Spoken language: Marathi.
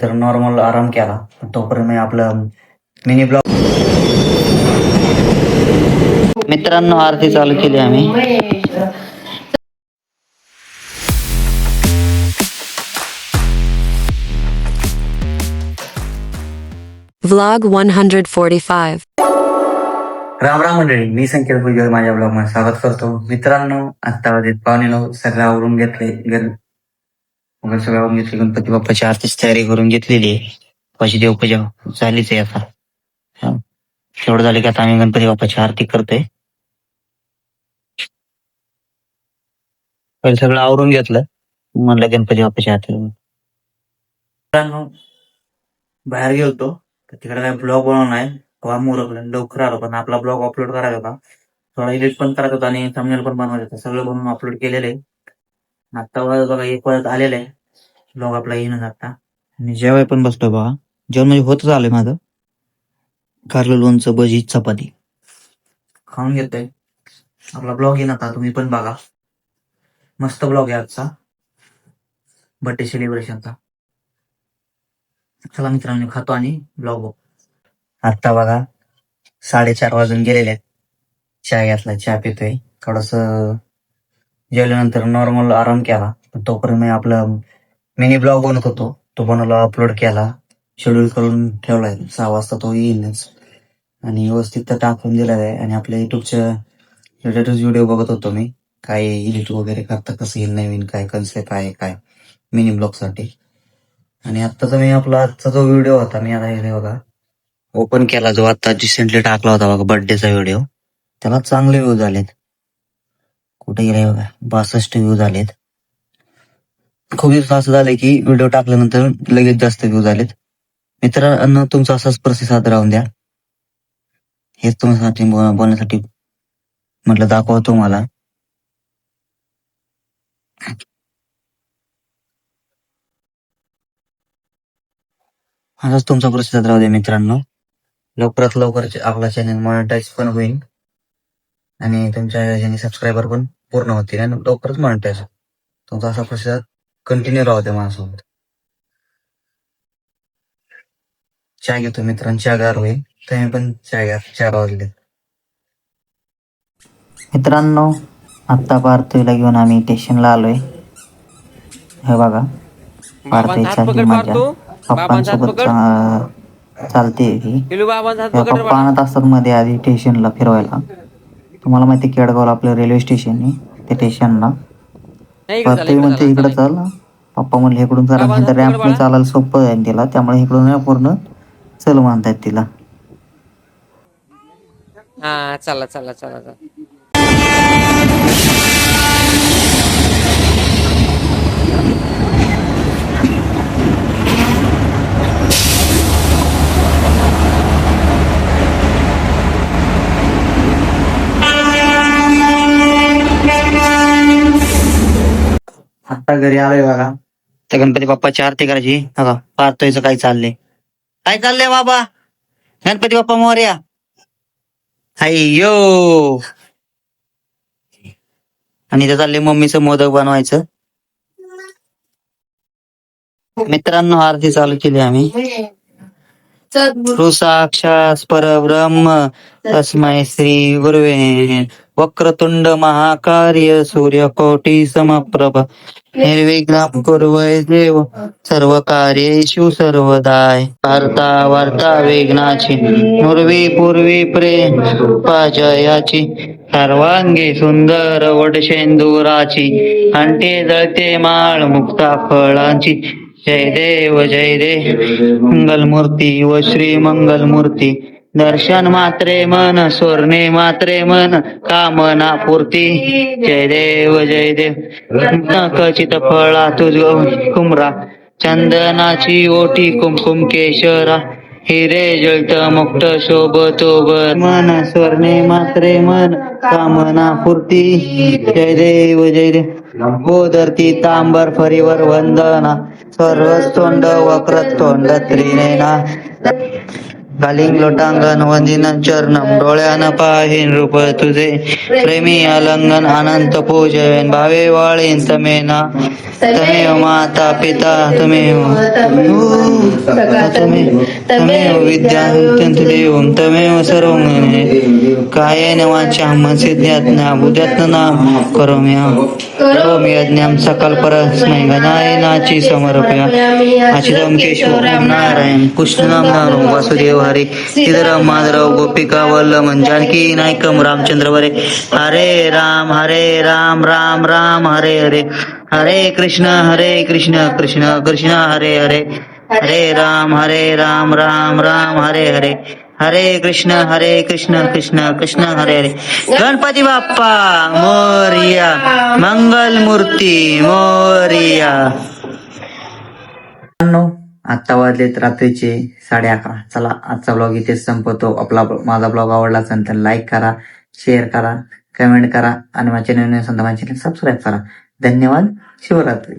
जेवल्यानंतर नॉर्मल आराम केला. तोपर्यंत मी आपलं मिनी ब्लॉग मित्रांनो आरती चालू केली आम्ही. Vlog 145. राम राम मंडळी मी संकेत भुजबळ माझ्या ब्लॉगमध्ये स्वागत करतो. मित्रांनो आता पावणे नऊ सगळं आवरून घेतले वगैरे सगळं आवरून घेतले गणपती बाप्पाची आरतीची तयारी करून घेतलेली आहे. बाप्पाची देवपूजा झालीच आहे आता. हा. तेवढं झालं की आता आम्ही गणपती बाप्पाची आरती करतोय. पहिले सगळं आवरून घेतलं. म्हणलं गणपती बाप्पाची आरती करू. मित्रांनो बाहेर गेलतो तर तिकडे काय ब्लॉग बनवला आहे तेव्हा मुरकलं लवकर आलो. पण आपला ब्लॉग अपलोड करायचा होता. थोडा एडिट पण करायचा होता आणि थंबनेल पण बनवायचा होता. सगळं बनवून अपलोड केलेलं आहे. आता वाजत बघा एक वाजत आलेला आहे. ब्लॉग आपला येणं आता. आणि जेवाय पण बसतो बघा. जेवण म्हणजे होतच आलंय माझं. कारलं लोणचं भजी चपाती. खाऊन घेतोय. आपला ब्लॉग येणार आता. तुम्ही पण बघा. मस्त ब्लॉग आहे आजचा. बर्थडे सेलिब्रेशनचा चला मित्रांनो खातो आणि ब्लॉग बघ. आता बघा साडेचार वाजून गेलेले आहेत. चहा घेतला चहा पितोय. थोडस जेवल्यानंतर नॉर्मल आराम केला. पण तोपर्यंत मी आपला मिनी ब्लॉग बनवत होतो. तो बनवला अपलोड केला. शेड्यूल करून ठेवलाय. सहा वाजता तो येईलच आणि व्यवस्थित तर टाकून दिला आहे आणि आपल्या युट्यूबच्या लेटेस्ट व्हिडिओ बघत होतो मी. काय एडिट वगैरे करता कसं येईल नवीन काय कन्सेप्ट आहे काय मिनी ब्लॉगसाठी. आणि आत्ताचा मी आपला आजचा जो व्हिडिओ होता मी आता हे बघा ओपन केला जो आता रिसेंटली टाकला होता बघा बर्थडेचा व्हिडिओ त्याला चांगले व्ह्यू झालेत. कुठे गेले बघा. बासष्ट व्ह्यू झालेत. खूप दिवस असं झालंय की व्हिडिओ टाकल्यानंतर लगेच जास्त व्ह्यू झालेत. मित्रांनो तुमचा असाच प्रतिसाद राहून द्या. हेच तुमच्यासाठी बोलण्यासाठी म्हटलं दाखवा तुम्हाला. असाच तुमचा प्रतिसाद राहू द्या मित्रांनो. लवकरात लवकर आपला चॅनल मॉनिटाईज पण होईल. आणि तुमच्या ह्याच्याने सबस्क्रायबर पण पूर्ण होतील आणि लवकरच मॉनिटाईज तुमचा असा प्रतिसाद कंटिन्यू राहू द्या माझ्यासोबत. चहा घेतो मित्रांनो चहा गार होईल. तुम्ही पण चहा घ्या चहा वाजले. मित्रांनो आत्ता पार्थवीला घेऊन आम्ही स्टेशनला आलोय. हे बघा पार्थवीच्या ही माझ्या पप्पांसोबत चालते ही पप्पा आणत असतात मध्ये आधी स्टेशनला फिरवायला. तुम्हाला माहिती आहे केडगावला आपलं रेल्वे स्टेशन आहे ते स्टेशनला पार्थवी म्हणते इकडे चाल. पप्पा म्हणले इकडून जरा रॅम्प चालायला सोपं आहे तिला त्यामुळे इकडून पूर्ण चल म्हणतायत तिला. हा चला चला चला चला. घरी आलोय बघा. तर गणपती बाप्पाची आरती करायची. बघा पार्थवीचं काय चाललंय. काय चाललंय बाबा? गणपती बाप्पा मोर्या. अय्यो आणि इथं चाललंय मम्मीचं मोदक बनवायचं. मित्रांनो आरती चालू केली आम्ही. साक्षात परब्रह्म तस्मै श्री गुरुवे. वक्रतुंड महाकार्य सूर्यकोटी समप्रभ. निर्विघ्न कुर्वै देव सर्व कार्येषु सर्वदाय वार्ता वार्ता विघ्नाची पूर्वी पूर्वी प्रेम पाजयाची. सर्वांगी सुंदर वडशेंदुराची अंटे जळते माळ मुक्ता फळांची. जय देव जय देव मंगलमूर्ती व श्री मंगलमूर्ती दर्शन मात्रे मन स्वर्णे मात्रे मन कामना पूर्ती. जय देव जय देव. कचित फळा तुझ कुमरा चंदनाची ओटी कुमकुम केशरा. हिरे जळत मुक्त शोभतो बर मन स्वर्णे मात्रे मन कामना पूर्ती. जय देव जय देव. गोदरती तांबर फरीवर वंदना. सर्वस्तोंड वक्रतोंड त्रिनेना. गालिंग लोटांगण वंदिन चरणम डोळ्यान पाहिन रूप तुझे. प्रेमी अलंगन अनंत पूजवेन भावे वाळीन तमेना. तमेव माता पिता तुम्ही तमेव तमेव. विद्यां तमेव सर्वं कायेन वाचा मनसिद्ध्यात्ना बुद्ध्यात्ना करोमि करोमि यज्ञं सकलपरस्मै गणायनाची समर्पयामि अचितं केशवं नारायण कृष्णं नाम वासुदेव हरे सीताराम माधव गोपिका वल्लभन जानकी नायकम रामचंद्र वरे. हरे राम हरे राम राम राम हरे हरे. हरे कृष्ण हरे कृष्ण कृष्ण कृष्ण हरे हरे. हरे राम हरे राम राम राम हरे हरे. हरे कृष्ण हरे कृष्ण कृष्ण कृष्ण हरे हरे. गणपती बाप्पा मोरिया. मंगल मूर्ती मोरिया. आता वाजलेत रात्रीचे साडे अकरा. चला आजचा ब्लॉग इथेच संपवतो. आपला माझा ब्लॉग आवडला असेल तर लाईक करा शेअर करा कमेंट करा आणि माझ्या चॅनल नवीन असेल तर माझ्या चॅनल सबस्क्राईब करा. धन्यवाद. शिवरात्री.